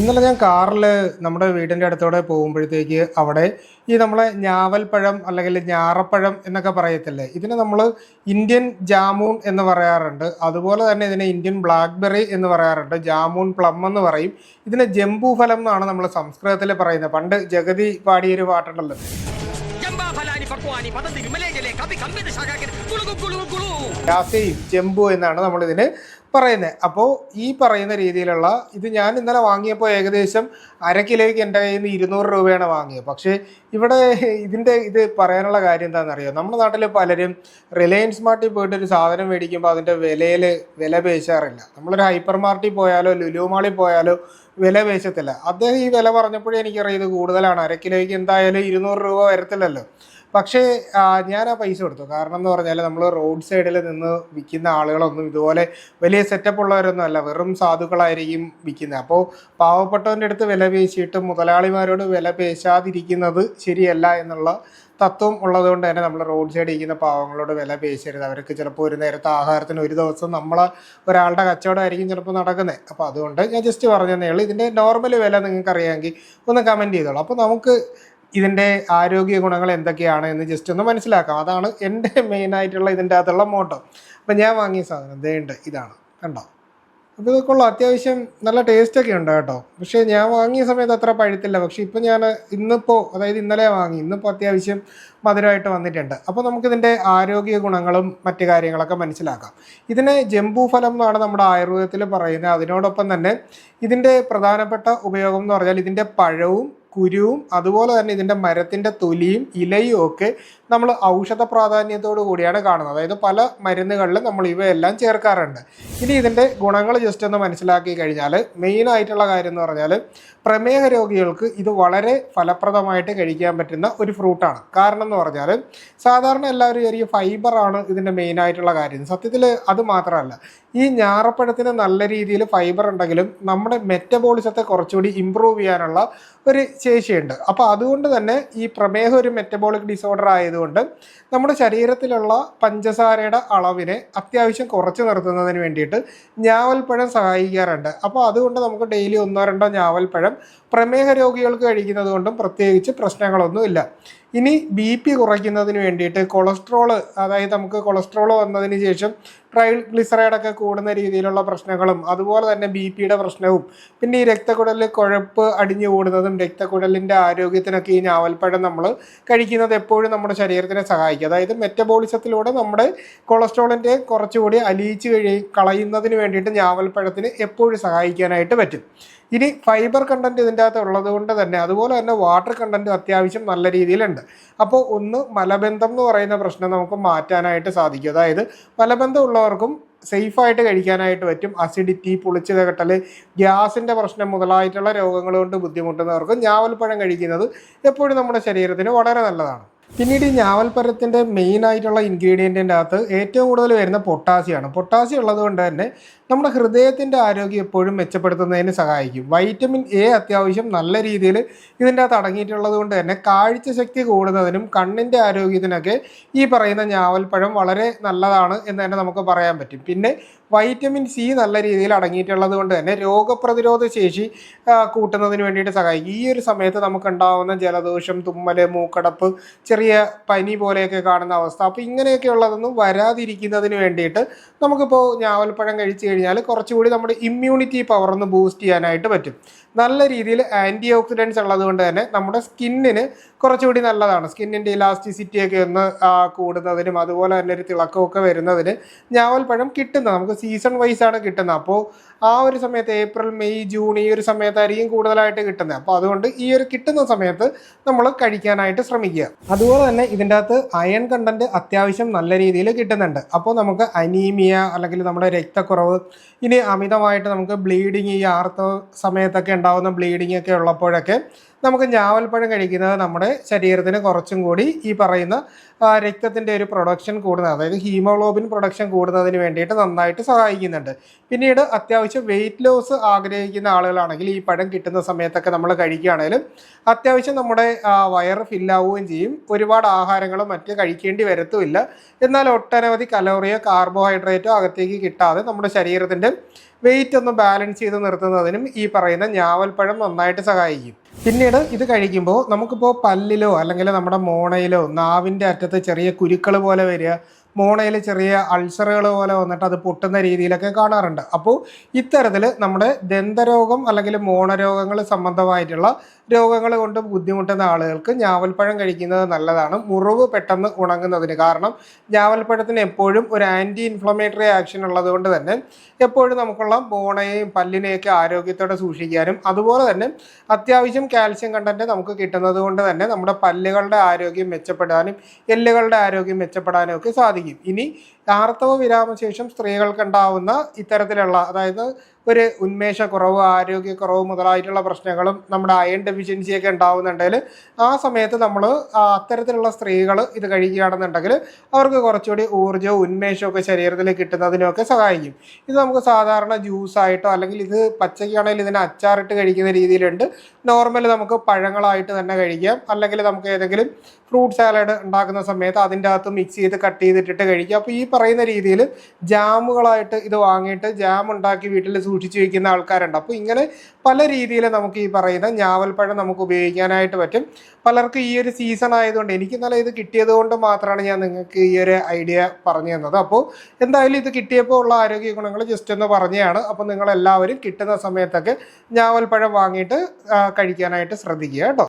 ഇന്നലെ ഞാൻ കാറിൽ നമ്മുടെ വീടിന്റെ അടുത്തൂടെ പോകുമ്പോഴത്തേക്ക് അവിടെ ഈ നമ്മളെ ഞാവൽപ്പഴം അല്ലെങ്കിൽ ഞാറപ്പഴം എന്നൊക്കെ പറയത്തില്ലേ? ഇതിനെ നമ്മൾ ഇന്ത്യൻ ജാമൂൺ എന്ന് പറയാറുണ്ട്. അതുപോലെ തന്നെ ഇതിനെ ഇന്ത്യൻ ബ്ലാക്ക്ബെറി എന്ന് പറയാറുണ്ട്. ജാമൂൺ പ്ലം എന്ന് പറയും. ഇതിനെ ജംബൂ ഫലം എന്നാണ് നമ്മൾ സംസ്കൃതത്തിൽ പറയുന്നത്. പണ്ട് ജഗതി പാടിയൊരു പാട്ടുണ്ടല്ലോ. കുളു. ജംബു എന്നാണ് നമ്മൾ ഇതിന് പറയുന്നത് അപ്പോൾ ഈ പറയുന്ന രീതിയിലുള്ള ഇത് ഞാൻ ഇന്നലെ വാങ്ങിയപ്പോൾ ഏകദേശം അര കിലോയ്ക്ക് എന്റെ കയ്യിൽ നിന്ന് ഇരുന്നൂറ് രൂപയാണ് വാങ്ങിയത്. പക്ഷേ ഇവിടെ ഇതിന്റെ ഇത് പറയാനുള്ള കാര്യം എന്താണെന്നറിയോ? നമ്മുടെ നാട്ടിൽ പലരും റിലയൻസ് മാർട്ടിൽ പോയിട്ട് ഒരു സാധനം മേടിക്കുമ്പോൾ അതിന്റെ വിലയിൽ വില പേശാറില്ല. നമ്മളൊരു ഹൈപ്പർ മാർട്ടിൽ പോയാലോ ലുലു മാളിൽ പോയാലോ വില പേശത്തില്ല. അദ്ദേഹം ഈ വില പറഞ്ഞപ്പോഴേ എനിക്കറിയാം ഇത് കൂടുതലാണ്. അര കിലോയ്ക്ക് എന്തായാലും ഇരുന്നൂറ് രൂപ വരത്തില്ലല്ലോ. പക്ഷേ ഞാൻ ആ പൈസ കൊടുത്തു. കാരണം എന്ന് പറഞ്ഞാൽ നമ്മൾ റോഡ് സൈഡിൽ നിന്ന് വിൽക്കുന്ന ആളുകളൊന്നും ഇതുപോലെ വലിയ സെറ്റപ്പ് ഉള്ളവരൊന്നും അല്ല. വെറും സാധുക്കളായിരിക്കും വിൽക്കുന്നത് അപ്പോൾ പാവപ്പെട്ടവന്റെ അടുത്ത് വില പേശിയിട്ട് മുതലാളിമാരോട് വില പേശാതിരിക്കുന്നത് ശരിയല്ല എന്നുള്ള തത്വം ഉള്ളതുകൊണ്ട് തന്നെ നമ്മൾ റോഡ് സൈഡ് ഇരിക്കുന്ന പാവങ്ങളോട് വില പേശരുത്. അവർക്ക് ചിലപ്പോൾ ഒരു നേരത്തെ ആഹാരത്തിന് ഒരു ദിവസം നമ്മൾ ഒരാളുടെ കച്ചവടമായിരിക്കും ചിലപ്പോൾ നടക്കുന്നത് അപ്പോൾ അതുകൊണ്ട് ഞാൻ ജസ്റ്റ് പറഞ്ഞതേ ഉള്ളൂ. ഇതിന്റെ നോർമൽ വില നിങ്ങൾക്ക് അറിയാമെങ്കിൽ ഒന്ന് കമന്റ് ചെയ്തോളൂ. അപ്പോൾ നമുക്ക് ഇതിന്റെ ആരോഗ്യ ഗുണങ്ങൾ എന്തൊക്കെയാണ് എന്ന് ജസ്റ്റ് ഒന്ന് മനസ്സിലാക്കാം. അതാണ് എന്റെ മെയിൻ ആയിട്ടുള്ള ഇതിന്റെ അകത്തുള്ള മോട്ടോ അപ്പം ഞാൻ വാങ്ങിയ സാധനം ഇതേണ്ട് ഇതാണ്. കണ്ടോ? അപ്പോൾ ഇതൊക്കെ അത്യാവശ്യം നല്ല ടേസ്റ്റൊക്കെ ഉണ്ട് കേട്ടോ. പക്ഷേ ഞാൻ വാങ്ങിയ സമയത്ത് അത്ര പഴുത്തില്ല. പക്ഷേ ഇപ്പോൾ ഞാൻ ഇന്നിപ്പോൾ അതായത് ഇന്നലെ വാങ്ങി. ഇന്നിപ്പോൾ അത്യാവശ്യം മധുരമായിട്ട് വന്നിട്ടുണ്ട്. അപ്പോൾ നമുക്കിതിന്റെ ആരോഗ്യ ഗുണങ്ങളും മറ്റു കാര്യങ്ങളൊക്കെ മനസ്സിലാക്കാം. ഇതിനെ ജംബു ഫലം എന്നാണ് നമ്മുടെ ആയുർവേദത്തിൽ പറയുന്നത്. അതിനോടൊപ്പം തന്നെ ഇതിന്റെ പ്രധാനപ്പെട്ട ഉപയോഗം എന്ന് പറഞ്ഞാൽ ഇതിന്റെ പഴവും കുരുവും അതുപോലെ തന്നെ ഇതിന്റെ മരത്തിന്റെ തൊലിയും ഇലയും ഒക്കെ നമ്മൾ ഔഷധ പ്രാധാന്യത്തോടു കൂടിയാണ് കാണുന്നത്. അതായത് പല മരുന്നുകളിലും നമ്മൾ ഇവയെല്ലാം ചേർക്കാറുണ്ട്. ഇനി ഇതിന്റെ ഗുണങ്ങൾ ജസ്റ്റ് ഒന്ന് മനസ്സിലാക്കി കഴിഞ്ഞാൽ മെയിൻ ആയിട്ടുള്ള കാര്യം എന്ന് പറഞ്ഞാൽ പ്രമേഹ രോഗികൾക്ക് ഇത് വളരെ ഫലപ്രദമായിട്ട് കഴിക്കാൻ പറ്റുന്ന ഒരു ഫ്രൂട്ടാണ് കാരണം എന്ന് പറഞ്ഞാൽ സാധാരണ എല്ലാവരും ചെറിയ ഫൈബറാണ് ഇതിന്റെ മെയിൻ ആയിട്ടുള്ള കാര്യം. സത്യത്തിൽ അത് മാത്രമല്ല. ഈ ഞാറപ്പഴത്തിന് നല്ല രീതിയിൽ ഫൈബർ ഉണ്ടെങ്കിലും നമ്മുടെ മെറ്റബോളിസത്തെ കുറച്ചുകൂടി ഇമ്പ്രൂവ് ചെയ്യാനുള്ള ഒരു ശേഷിയുണ്ട് അപ്പോൾ അതുകൊണ്ട് തന്നെ ഈ പ്രമേഹം ഒരു മെറ്റബോളിക് ഡിസോർഡർ ആയതുകൊണ്ട് നമ്മുടെ ശരീരത്തിലുള്ള പഞ്ചസാരയുടെ അളവിനെ അത്യാവശ്യം കുറച്ച് നിർത്തുന്നതിന് വേണ്ടിയിട്ട് ഞാവൽപ്പഴം സഹായിക്കാറുണ്ട്. അപ്പോൾ അതുകൊണ്ട് നമുക്ക് ഡെയിലി ഒന്നോ രണ്ടോ ഞാവൽപ്പഴം പ്രമേഹ രോഗികൾക്ക് കഴിക്കുന്നത് കൊണ്ടും പ്രത്യേകിച്ച് പ്രശ്നങ്ങളൊന്നുമില്ല. ഇനി ബി പി കുറയ്ക്കുന്നതിന് വേണ്ടിയിട്ട് കൊളസ്ട്രോൾ അതായത് നമുക്ക് കൊളസ്ട്രോൾ വന്നതിന് ശേഷം ട്രൈഗ്ലിസറൈഡ് ഒക്കെ കൂടുന്ന രീതിയിലുള്ള പ്രശ്നങ്ങളും അതുപോലെ തന്നെ ബി പിയുടെ പ്രശ്നവും പിന്നെ ഈ രക്തക്കുഴലിൽ കുഴപ്പ് അടിഞ്ഞു കൂടുന്നതും രക്തക്കുഴലിന്റെ ആരോഗ്യത്തിനൊക്കെ ഈ ഞാവൽപ്പഴം നമ്മൾ കഴിക്കുന്നത് എപ്പോഴും നമ്മുടെ ശരീരത്തിനെ സഹായിക്കും. അതായത് മെറ്റബോളിസത്തിലൂടെ നമ്മുടെ കൊളസ്ട്രോളിന്റെ കുറച്ചുകൂടി അലിയിച്ച് കഴി കളയുന്നതിന് വേണ്ടിയിട്ട് ഞാവൽപ്പഴത്തിന് എപ്പോഴും സഹായിക്കാനായിട്ട് പറ്റും. ഇനി ഫൈബർ കണ്ടന്റ് ഇതിന്റെ അകത്ത് ഉള്ളത് കൊണ്ട് തന്നെ അതുപോലെ തന്നെ വാട്ടർ കണ്ടന്റ് അത്യാവശ്യം നല്ല രീതിയിലുണ്ട്. അപ്പോൾ ഒന്ന് മലബന്ധം എന്ന് പറയുന്ന പ്രശ്നം നമുക്ക് മാറ്റാനായിട്ട് സാധിക്കും. അതായത് മലബന്ധം ഉള്ളവർക്കും സേഫായിട്ട് കഴിക്കാനായിട്ട് പറ്റും. അസിഡിറ്റി പുളിച്ചു തകട്ടൽ ഗ്യാസിന്റെ പ്രശ്നം മുതലായിട്ടുള്ള രോഗങ്ങൾ കൊണ്ട് ബുദ്ധിമുട്ടുന്നവർക്കും ഞാവൽപ്പഴം കഴിക്കുന്നത് എപ്പോഴും നമ്മുടെ ശരീരത്തിന് വളരെ നല്ലതാണ്. പിന്നീട് ഈ ഞാവൽപ്പരത്തിന്റെ മെയിൻ ആയിട്ടുള്ള ഇൻഗ്രീഡിയന്റിന്റെ അകത്ത് ഏറ്റവും കൂടുതൽ വരുന്ന പൊട്ടാസ്യമാണ്. പൊട്ടാസ്യം ഉള്ളത് കൊണ്ട് തന്നെ നമ്മുടെ ഹൃദയത്തിന്റെ ആരോഗ്യം എപ്പോഴും മെച്ചപ്പെടുത്തുന്നതിന് സഹായിക്കും. വൈറ്റമിൻ എ അത്യാവശ്യം നല്ല രീതിയിൽ ഇതിന്റെ അകത്ത് അടങ്ങിയിട്ടുള്ളത് കൊണ്ട് തന്നെ കാഴ്ച ശക്തി കൂടുന്നതിനും കണ്ണിന്റെ ആരോഗ്യത്തിനൊക്കെ ഈ പറയുന്ന ഞാവൽപ്പഴം വളരെ നല്ലതാണ് എന്ന് തന്നെ നമുക്ക് പറയാൻ പറ്റും. പിന്നെ വൈറ്റമിൻ സി നല്ല രീതിയിൽ അടങ്ങിയിട്ടുള്ളത് കൊണ്ട് തന്നെ രോഗപ്രതിരോധ ശേഷി കൂട്ടുന്നതിന് വേണ്ടിയിട്ട് സഹായിക്കും. ഈ ഒരു സമയത്ത് നമുക്കുണ്ടാവുന്ന ജലദോഷം തുമ്മൽ മൂക്കടപ്പ് ചെറിയ പനി പോലെയൊക്കെ കാണുന്ന അവസ്ഥ. അപ്പോൾ ഇങ്ങനെയൊക്കെ ഉള്ളതൊന്നും വരാതിരിക്കുന്നതിന് വേണ്ടിയിട്ട് നമുക്കിപ്പോൾ ഞാവൽപ്പഴം കഴിച്ചു കഴിഞ്ഞാൽ കുറച്ചുകൂടി നമ്മുടെ ഇമ്മ്യൂണിറ്റി പവർ ഒന്ന് ബൂസ്റ്റ് ചെയ്യാനായിട്ട് പറ്റും. നല്ല രീതിയിൽ ആന്റി ഓക്സിഡൻസ് ഉള്ളത് കൊണ്ട് തന്നെ നമ്മുടെ സ്കിന്നിന് കുറച്ചുകൂടി നല്ലതാണ്. സ്കിന്നിന്റെ ഇലാസ്റ്റിസിറ്റി ഒക്കെ ഒന്ന് കൂടുന്നതിനും അതുപോലെ തന്നെ ഒരു തിളക്കമൊക്കെ വരുന്നതിന് ഞാവൽപ്പഴം കിട്ടുന്നത്. നമുക്ക് സീസൺ വൈസ് ആണ് കിട്ടുന്നത്. അപ്പോൾ ആ ഒരു സമയത്ത് ഏപ്രിൽ മെയ് ജൂൺ ഈ ഒരു സമയത്തായിരിക്കും കൂടുതലായിട്ട് കിട്ടുന്നത്. അപ്പോൾ അതുകൊണ്ട് ഈ ഒരു കിട്ടുന്ന സമയത്ത് നമ്മൾ കഴിക്കാനായിട്ട് ശ്രമിക്കുക. അതുപോലെ തന്നെ ഇതിന്റെ അകത്ത് അയൺ കണ്ടന്റ് അത്യാവശ്യം നല്ല രീതിയിൽ കിട്ടുന്നുണ്ട്. അപ്പോൾ നമുക്ക് അനീമിയ അല്ലെങ്കിൽ നമ്മുടെ രക്തക്കുറവ് ഇനി അമിതമായിട്ട് നമുക്ക് ബ്ലീഡിങ് ഈ ആർത്ത സമയത്തൊക്കെ ഉണ്ടാകുന്ന ബ്ലീഡിംഗ് ഒക്കെ ഉള്ളപ്പോഴൊക്കെ നമുക്ക് ഞാവൽപ്പഴം കഴിക്കുന്നത് നമ്മുടെ ശരീരത്തിന് കുറച്ചും കൂടി ഈ പറയുന്ന രക്തത്തിന്റെ ഒരു പ്രൊഡക്ഷൻ കൂടുന്നത് അതായത് ഹീമോഗ്ലോബിൻ പ്രൊഡക്ഷൻ കൂടുന്നതിന് വേണ്ടിയിട്ട് നന്നായിട്ട് സഹായിക്കുന്നുണ്ട്. പിന്നീട് അത്യാവശ്യം വെയിറ്റ് ലോസ് ആഗ്രഹിക്കുന്ന ആളുകളാണെങ്കിൽ ഈ പഴം കിട്ടുന്ന സമയത്തൊക്കെ നമ്മൾ കഴിക്കുകയാണെങ്കിലും അത്യാവശ്യം നമ്മുടെ വയറ് ഫില്ലാവുകയും ചെയ്യും. ഒരുപാട് ആഹാരങ്ങളും മറ്റ് കഴിക്കേണ്ടി വരത്തുമില്ല. എന്നാൽ ഒട്ടനവധി കലോറിയോ കാർബോഹൈഡ്രേറ്റോ അകത്തേക്ക് കിട്ടാതെ നമ്മുടെ ശരീരത്തിന്റെ വെയിറ്റ് ഒന്ന് ബാലൻസ് ചെയ്ത് നിർത്തുന്നതിനും ഈ പറയുന്ന ഞാവൽപ്പഴം നന്നായിട്ട് സഹായിക്കും. പിന്നീട് ഇത് കഴിക്കുമ്പോൾ നമുക്കിപ്പോൾ പല്ലിലോ അല്ലെങ്കിൽ നമ്മുടെ മോണയിലോ നാവിന്റെ അറ്റത്ത് ചെറിയ കുരുക്കൾ പോലെ വരിക മോണയിൽ ചെറിയ അൾസറുകൾ പോലെ വന്നിട്ട് അത് പൊട്ടുന്ന രീതിയിലൊക്കെ കാണാറുണ്ട്. അപ്പോൾ ഇത്തരത്തിൽ നമ്മുടെ ദന്തരോഗം അല്ലെങ്കിൽ മോണരോഗങ്ങൾ സംബന്ധമായിട്ടുള്ള രോഗങ്ങൾ കൊണ്ട് ബുദ്ധിമുട്ടുന്ന ആളുകൾക്ക് ഞാവൽപ്പഴം കഴിക്കുന്നത് നല്ലതാണ്. മുറിവ് പെട്ടെന്ന് ഉണങ്ങുന്നതിന് കാരണം ഞാവൽപ്പഴത്തിന് എപ്പോഴും ഒരു ആന്റി ഇൻഫ്ലമേറ്ററി ആക്ഷൻ ഉള്ളതുകൊണ്ട് തന്നെ എപ്പോഴും നമുക്കുള്ള മോണയെയും പല്ലിനെയൊക്കെ ആരോഗ്യത്തോടെ സൂക്ഷിക്കാനും അതുപോലെ തന്നെ അത്യാവശ്യം കാൽസ്യം കണ്ടന്റ് നമുക്ക് കിട്ടുന്നത് കൊണ്ട് തന്നെ നമ്മുടെ പല്ലുകളുടെ ആരോഗ്യം മെച്ചപ്പെടാനും എല്ലുകളുടെ ആരോഗ്യം മെച്ചപ്പെടാനും ഒക്കെ സാധിക്കും. ഇനി ആർത്തവ വിരാമശേഷം സ്ത്രീകൾക്കുണ്ടാവുന്ന ഇത്തരത്തിലുള്ള അതായത് ഒരു ഉന്മേഷക്കുറവ് ആരോഗ്യക്കുറവ് മുതലായിട്ടുള്ള പ്രശ്നങ്ങളും നമ്മുടെ അയൺ ഡെഫിഷ്യൻസിയൊക്കെ ഉണ്ടാവുന്നുണ്ടെങ്കിൽ ആ സമയത്ത് നമ്മൾ അത്തരത്തിലുള്ള സ്ത്രീകൾ ഇത് കഴിക്കുകയാണെന്നുണ്ടെങ്കിൽ അവർക്ക് കുറച്ചുകൂടി ഊർജവും ഉന്മേഷമൊക്കെ ശരീരത്തിൽ കിട്ടുന്നതിനൊക്കെ സഹായിക്കും. ഇത് നമുക്ക് സാധാരണ ജ്യൂസായിട്ടോ അല്ലെങ്കിൽ ഇത് പച്ചയ്ക്കാണെങ്കിൽ ഇതിനെ അച്ചാറിട്ട് കഴിക്കുന്ന രീതിയിലുണ്ട്. നോർമൽ നമുക്ക് പഴങ്ങളായിട്ട് തന്നെ കഴിക്കാം. അല്ലെങ്കിൽ നമുക്ക് ഏതെങ്കിലും ഫ്രൂട്ട് സാലഡ് ഉണ്ടാക്കുന്ന സമയത്ത് അതിന്റെ അകത്ത് മിക്സ് ചെയ്ത് കട്ട് ചെയ്തിട്ടിട്ട് കഴിക്കാം. അപ്പോൾ ഈ പറയുന്ന രീതിയിൽ ജാമുകളായിട്ട് ഇത് വാങ്ങിയിട്ട് ജാം ഉണ്ടാക്കി വീട്ടിൽ സൂക്ഷിച്ചു വയ്ക്കുന്ന ആൾക്കാരുണ്ട്. അപ്പോൾ ഇങ്ങനെ പല രീതിയിൽ നമുക്ക് ഈ പറയുന്ന ഞാവൽപ്പഴം നമുക്ക് ഉപയോഗിക്കാനായിട്ട് പറ്റും. പലർക്കും ഈ ഒരു സീസൺ ആയതുകൊണ്ട് എനിക്ക് നല്ല ഇത് കിട്ടിയത് കൊണ്ട് മാത്രമാണ് ഞാൻ നിങ്ങൾക്ക് ഈ ഒരു ഐഡിയ പറഞ്ഞു തന്നത്. അപ്പോൾ എന്തായാലും ഇത് കിട്ടിയപ്പോൾ ഉള്ള ആരോഗ്യ ഗുണങ്ങൾ ജസ്റ്റ് ഒന്ന് പറഞ്ഞതാണ്. അപ്പോൾ നിങ്ങളെല്ലാവരും കിട്ടുന്ന സമയത്തൊക്കെ ഞാവൽപ്പഴം വാങ്ങിയിട്ട് കഴിക്കാനായിട്ട് ശ്രദ്ധിക്കുക കേട്ടോ.